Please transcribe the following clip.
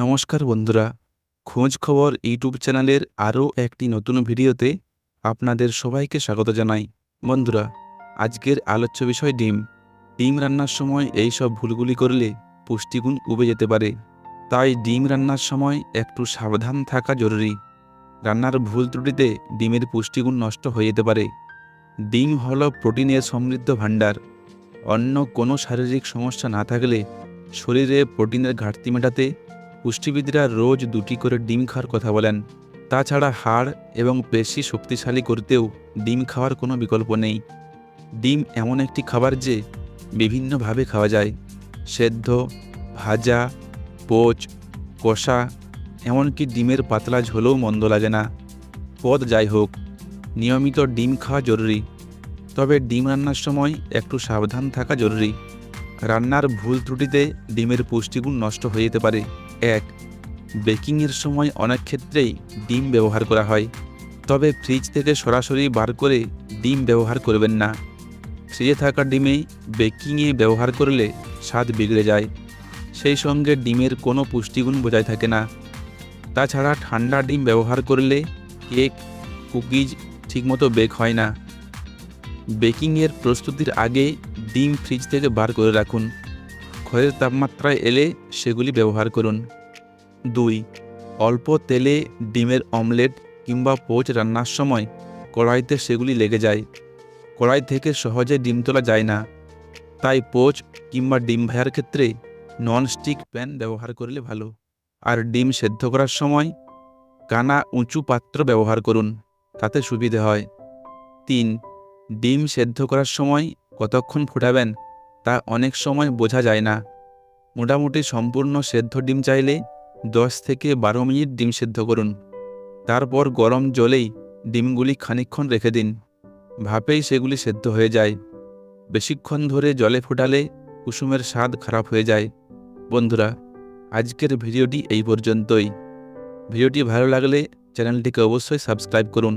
নমস্কার বন্ধুরা। খোঁজ খবর ইউটিউব চ্যানেলের আরও একটি নতুন ভিডিওতে আপনাদের সবাইকে স্বাগত জানাই। বন্ধুরা, আজকের আলোচ্য বিষয় ডিম। ডিম রান্নার সময় এই সব ভুলগুলি করলে পুষ্টিগুণ উবে যেতে পারে। তাই ডিম রান্নার সময় একটু সাবধান থাকা জরুরি। রান্নার ভুল ত্রুটিতে ডিমের পুষ্টিগুণ নষ্ট হয়ে যেতে পারে। ডিম হল প্রোটিনের সমৃদ্ধ ভাণ্ডার। অন্য কোনো শারীরিক সমস্যা না থাকলে শরীরে প্রোটিনের ঘাটতি মেটাতে পুষ্টিবিদরা রোজ দুটি করে ডিম খাওয়ার কথা বলেন। তাছাড়া হাড় এবং পেশি শক্তিশালী করতেও ডিম খাওয়ার কোনো বিকল্প নেই। ডিম এমন একটি খাবার যে বিভিন্নভাবে খাওয়া যায়। সেদ্ধ, ভাজা, পোচ, কষা, এমনকি ডিমের পাতলা ঝোলও মন্দ লাগে না। পদ যাই হোক, নিয়মিত ডিম খাওয়া জরুরি। তবে ডিম রান্নার সময় একটু সাবধান থাকা জরুরি। রান্নার ভুল ত্রুটিতে ডিমের পুষ্টিগুণ নষ্ট হয়ে যেতে পারে। এক, বেকিংয়ের সময় অনেক ক্ষেত্রেই ডিম ব্যবহার করা হয়। তবে ফ্রিজ থেকে সরাসরি বার করে ডিম ব্যবহার করবেন না। ফ্রিজে থাকা ডিমে বেকিংয়ে ব্যবহার করলে স্বাদ বিগড়ে যায়। সেই সঙ্গে ডিমের কোনো পুষ্টিগুণ বজায় থাকে না। তাছাড়া ঠান্ডা ডিম ব্যবহার করলে কেক, কুকিজ ঠিকমতো বেক হয় না। বেকিংয়ের প্রস্তুতির আগে ডিম ফ্রিজ থেকে বার করে রাখুন। ঘরের তাপমাত্রায় এলে সেগুলি ব্যবহার করুন। দুই, অল্প তেলে ডিমের অমলেট কিংবা পোচ রান্নার সময় কড়াইতে সেগুলি লেগে যায়। কড়াই থেকে সহজে ডিম তোলা যায় না। তাই পোচ কিংবা ডিম ভাজার ক্ষেত্রে ননস্টিক প্যান ব্যবহার করলে ভালো। আর ডিম সেদ্ধ করার সময় কানা উঁচু পাত্র ব্যবহার করুন, তাতে সুবিধে হয়। তিন, ডিম সেদ্ধ করার সময় কতক্ষণ ফোটাবেন তা অনেক সময় বোঝা যায় না। মোটামুটি সম্পূর্ণ সেদ্ধ ডিম চাইলে দশ থেকে বারো মিনিট ডিম সেদ্ধ করুন। তারপর গরম জলেই ডিমগুলি খানিকক্ষণ রেখে দিন। ভাপেই সেগুলি সেদ্ধ হয়ে যায়। বেশিক্ষণ ধরে জলে ফোটালে কুসুমের স্বাদ খারাপ হয়ে যায়। বন্ধুরা, আজকের ভিডিওটি এই পর্যন্তই। ভিডিওটি ভালো লাগলে চ্যানেলটিকে অবশ্যই সাবস্ক্রাইব করুন।